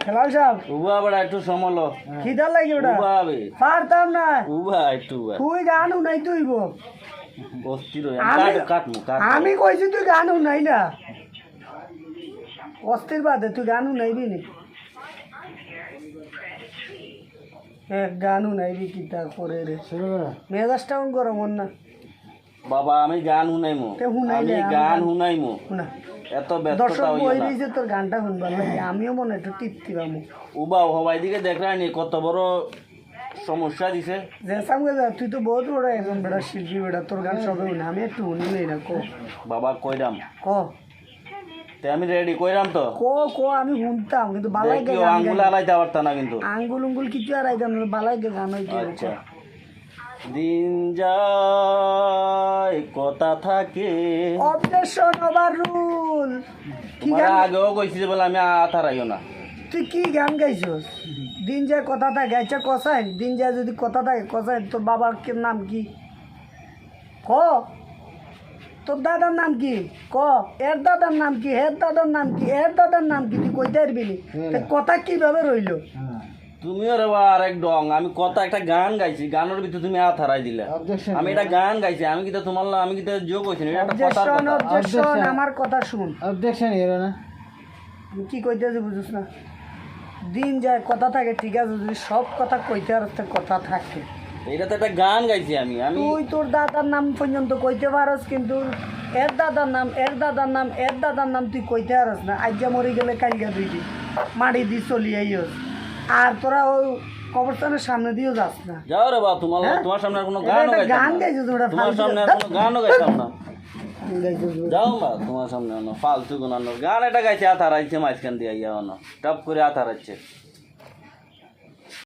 খেলাল সাহেব। উবা বড়া একটু সমলো খিদা লাগে ওটা। উবা বে। পারতাম না। উবা একটু উবা। তুই গানও নাই তুই গো অস্থির হয়ে কাট কাটমু কাট আমি কইছি তুই গানও নাই না। অস্থির বাদে তুই গানও নাইবি নি। এক গানও নাইবি কি তা করে রে। মেজাজটা অন গরম না। বাবা আমি গান শুনাইমু আমি গান গান- শুনাইমু শুনা এত দর্শক বই তোর গানটা আমিও মনে একটু তৃপ্তি পাবো। উবা হবাই দিকে দেখলানি কত বড় সমস্যা দিছে। যে সামনে যা তুই তো বহুত বড় একজন বেটা শিল্পী বেটা তোর গান সবে শুনে আমি একটু শুনি নেই না কো। বাবা কইরাম ক? তে আমি রেডি কইরাম তো? কো কো আমি শুনতাম কিন্তু বালাই গে আঙ্গুল আলাইতে পারতা না কিন্তু। আঙ্গুল উঙ্গুল কিছু আর আইতাম না বালাই গে গান হইতে আচ্ছা। দিন যায় কথা থাকে। অবজেকশন ওভার রুল কি তোমার গান? আগেও কইছি যে বলে আমি আথা রাইও না। তুই কি গান গাইছস? দিন যায় কথা থাকে আচ্ছা কষাই দিন যায় যদি কথা থাকে কষাই তোর বাবার কি নাম কি? ক? তোর দাদার নাম কি? ক? এর দাদার নাম কি? এর দাদার নাম কি? এর দাদার নাম কি? তুই কইতে পারবি নি? তা কথা কীভাবে রইল? তুমিও রে আর এক ডং। আমি কত একটা গান গাইছি গানের ভিতরে তুমি আথা রাই দিলে। আমি এটা গান গাইছি আমি কিন্তু তোমার আমি কিন্তু যোগ কইছি না, এটা একটা কথার অবজেকশন কথা। আমার কথা শুন অবজেকশন এলো না আমি কি কইতে আছি বুঝিস না? দিন যায় কথা থাকে ঠিক আছে যদি সব কথা কইতে আর কথা থাকে। এটা তো একটা গান গাইছি আমি আমি তুই তোর দাদার নাম পর্যন্ত কইতে পারস কিন্তু এর দাদার নাম এর দাদার নাম এর দাদার নাম তুই কইতে পারস না। আজ্ঞা মরে গেলে কালগা দুই দিন মাটি দি চলি আইস। আর তোরা ওই কবরস্থানের সামনে দিয়েও যাস না। যাও রে বা তোমার হ্যাঁ? তোমার সামনে আর কোনো গান গানও গাইতাম গান গাইছো তোমরা তোমার সামনে আর কোনো গানও গাইতাম না। যাও বা তোমার সামনে ফালতু কোনো গান এটা গাইছে আথা রাইছে মাঝখান দিয়ে ইয়া টপ করে আথা রাইছে